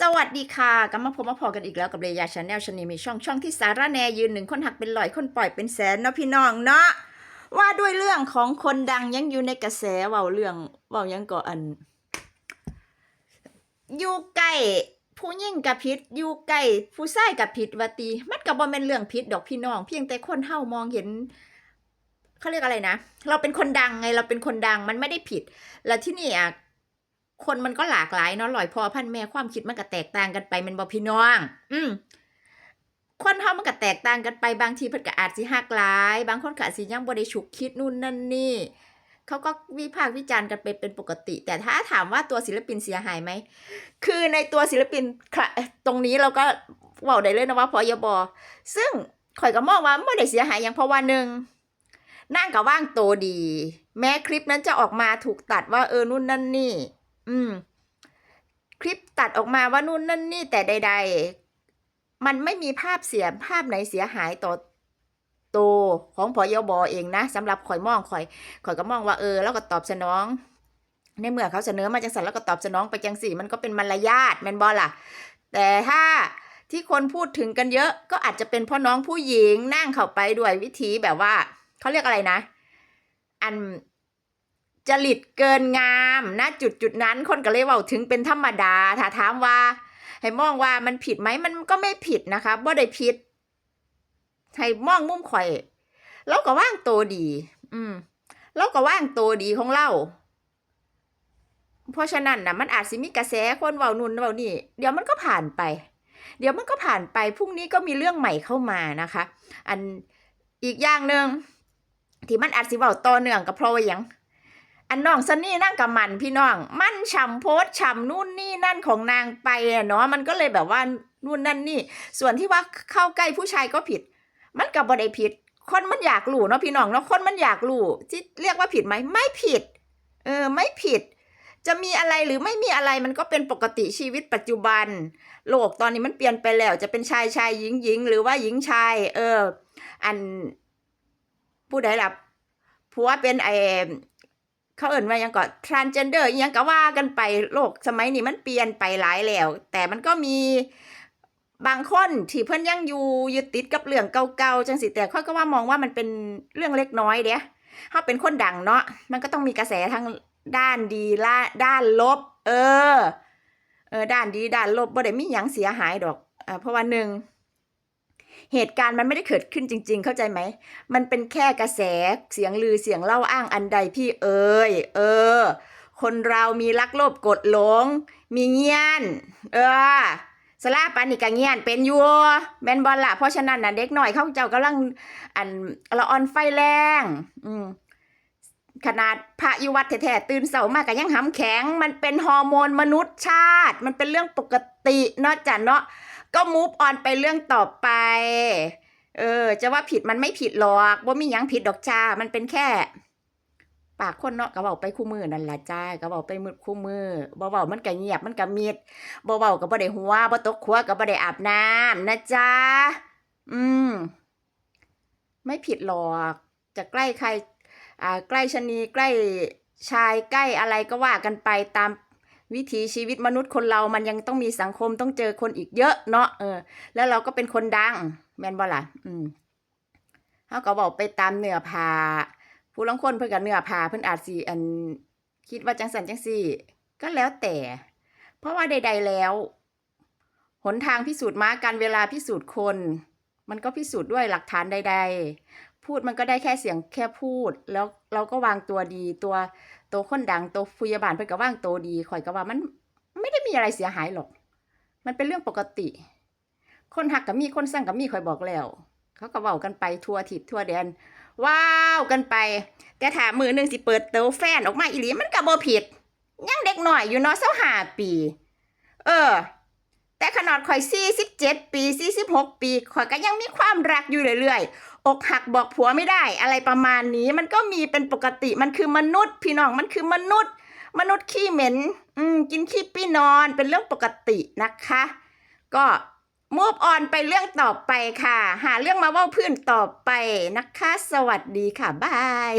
สวัสดีค่ะกลับมาพบมาพอกันอีกแล้วกับเรยาชาแนลชนีมีช่องช่องที่สาระแนยืนหนึ่งคนหักเป็นร้อยคนปล่อยเป็นแสนเนาะพี่น้องเนาะว่าด้วยเรื่องของคนดังยังอยู่ในกระแสเว่าเรื่องเว่ายังก่ออันอยู่ใกล้ผู้ยิ่งกับพิษอยู่ใกล้ผู้ชายกับพิษวาตีมันก็บ่แม่นเรื่องพิษดอกพี่น้อง เพียงแต่คนเฮามองเห็นเขาเรียกอะไรนะ เราเป็นคนดังไงเราเป็นคนดังมันไม่ได้ผิด แล้วที่นี่อะ คนมันก็หลากหลายเนาะลอยพอพันแม่ความคิดมันก็แตกต่างกันไปมันบ่พี่น้อง อืมคนเฮามันก็แตกต่างกันไปบางทีเพิ่นก็อาจสิหักหลาย บางคนก็อาจสิยังบ่ได้ฉุกคิดนู่นนั่นนี่เขาก็วิพากษ์วิจารณ์กันไปเป็นปกติ แต่ถ้าถามว่าตัวศิลปินเสียหายไหม คือในตัวศิลปินตรงนี้เราก็เว้าได้เลยนะว่าพอยบอซึ่งข่อยก็มองว่าไม่ได้เสียหายอย่างเพราะว่าหนึ่งนั่งกับว่างโตดี แม้คลิปนั้นจะออกมาถูกตัดว่าเออนู่นนั่นนี่ อืม คลิปตัดออกมาว่านู่นนั่นนี่แต่ใด ๆ มันไม่มีภาพเสียภาพไหนเสียหายต่อโตวของพอยบอเองนะสำหรับข่อยมองข่อยข่อยก็มองว่าเออ แล้วก็ตอบสนอง ในเมื่อเขาเสนอมาจังสันแล้วก็ตอบสนองไปจังสี่มันก็เป็นมารยาทแมนบอลล่ะ แต่ถ้าที่คนพูดถึงกันเยอะ ก็อาจจะเป็นพ่อน้องผู้หญิงนั่งเข้าไปด้วยวิธีแบบว่าเขาเรียกอะไรนะ อัน จริตเกินงามนะจุดจุดนั้นคนก็เลยเว่าถึงเป็นธรรมดาถ้าถามว่า ให้มองว่ามันผิดไหมมันก็ไม่ผิดนะคะบ่ได้ผิดให้มองมุมข่อยเราก็ว่างโตดี อืมเราก็ว่างโตดีของเราเพราะฉะนั้นนะมันอาจสิมีกระแสคนเว้านุ่นเว้านี่ เดี๋ยวมันก็ผ่านไป เดี๋ยวมันก็ผ่านไปพรุ่งนี้ก็มีเรื่องใหม่เข้ามานะคะ อันอีกอย่างหนึ่งที่มันอาจสิเว้าต่อเนื่องก็เพราะว่าหยัง อันน้องซันนี่นั่งกับมันพี่น้อง มันฉ่ำโพสฉ่ำนู่นนี่นั่นของนางไปอะเนาะมันก็เลยแบบว่านู่นนั่นนี่ ส่วนที่ว่าเข้าใกล้ผู้ชายก็ผิด มันกับบ่ได้ผิด คนมันอยากรู้เนาะพี่น้องเนาะคนมันอยากรู้ที่เรียกว่าผิดไหมไม่ผิด เออไม่ผิด จะมีอะไรหรือไม่มีอะไรมันก็เป็นปกติชีวิตปัจจุบัน โลกตอนนี้มันเปลี่ยนไปแล้ว จะเป็นชายชายหญิงหญิงหรือว่าหญิงชาย เออ อันผู้ใดล่ะผัวเป็นไอ เขาเอ่นว่ายังก่อน transgender อิหยังก็ว่ากันไปโลกสมัยนี้มันเปลี่ยนไปหลายแล้ว แต่มันก็มีบางคนที่เพิ่อนยังอยู่ยึดติดกับเรื่องเก่าๆจังสิแต่ค่อยก็ว่ามองว่ามันเป็นเรื่องเล็กน้อยเด้เฮาเป็นคนดังเนาะมันก็ต้องมีกระแสทั้งด้านดีและด้านลบ เออ เออ ด้านดีด้านลบบ่ได้มีหยังเสียหายดอกอ่าเพราะว่าหนึ่ง เหตุการณ์มันไม่ได้เกิดขึ้นจริง ๆ เข้าใจไหม มันเป็นแค่กระแสเสียงลือเสียงเล่าอ้างอันใดพี่เอ๋ยเออ คนเรามีลักโลภกดหลง มีเงียน เออสลาปานนี่ก็เงียนเป็นยู่แมนบอลละเพราะฉะนั้นน่ะเด็กหน่อยเขาเจ้ากำลังอันละออนไฟแรง อืมขนาดพระยุวัดแท้ๆตื่นเสาร์มากก็ยังหำแข็ง มันเป็นฮอร์โมนมนุษย์ชาติ มันเป็นเรื่องปกติเนาะจ้ะเนาะ ก็มูฟออนไปเรื่องต่อไป เออ จะว่าผิดมันไม่ผิดหรอกว่ามียังผิดดอกจ้า มันเป็นแค่ ปากคนเนาะก็เว้าไปคู่มือนั่นละจ้าก็เว้าไปมืดคู่มือบ่เว้ามันก็เงียบมันก็มิดบ่เว้าก็บ่ได้หัวบ่ตกครัวก็บ่ได้อาบน้ำนะจ้าอืม ไม่ผิดหรอก จะใกล้ใคร อ่า ใกล้ชะนีใกล้ชายใกล้อะไรก็ว่ากันไปตาม วิถีชีวิตมนุษย์คนเรามันยังต้องมีสังคมต้องเจอคนอีกเยอะเนาะเออ แล้วเราก็เป็นคนดัง แมนบ่ล่ะอืมเขาก็บอกไปตามเนื้อผาผู้ลางคนเพิ่นก็เนื้อผาเพิ่อนอาจสิอันคิดว่าจังสันจังสี่ก็แล้วแต่ เพราะว่าใด ๆแล้ว หนทางพิสูจน์มาการเวลาพิสูจน์คน มันก็พิสูจน์ด้วยหลักฐานใด ๆ พูดมันก็ได้แค่เสียงแค่พูด แล้วเราก็วางตัวดีตัวตัวคนดังตัวพยาบาลเพิ่นก็วางตัวดีข่อยก็ว่ามันไม่ได้มีอะไรเสียหายหรอก มันเป็นเรื่องปกติ คนหักกับมีคนสั่งกับมีข่อยบอกแล้ว เขาก็เว้ากันไปทั่วทิศทั่วแดน ว้าวกันไป แต่ถามมือหนึ่งสิเปิดเตาแฟนออกมาอีหลีมันก็บ่ผิด ยังเด็กหน่อยอยู่เนาะเศร้าหาปี เออ นาดข่อยสี่สิบเจ็ดปีสี่สิบหกปีข่อยก็ยังมีความรักอยู่เรื่อยๆ อกหักบอกผัวไม่ได้ อะไรประมาณนี้มันก็มีเป็นปกติมันคือมนุษย์พี่น้องมันคือมนุษย์ มนุษย์ขี้เหม็น อืมกินขี้ปี้นอนเป็นเรื่องปกตินะคะ ก็มูฟออนไปเรื่องต่อไปค่ะ หาเรื่องมาเว่าพื้นต่อไปนะคะ สวัสดีค่ะ บาย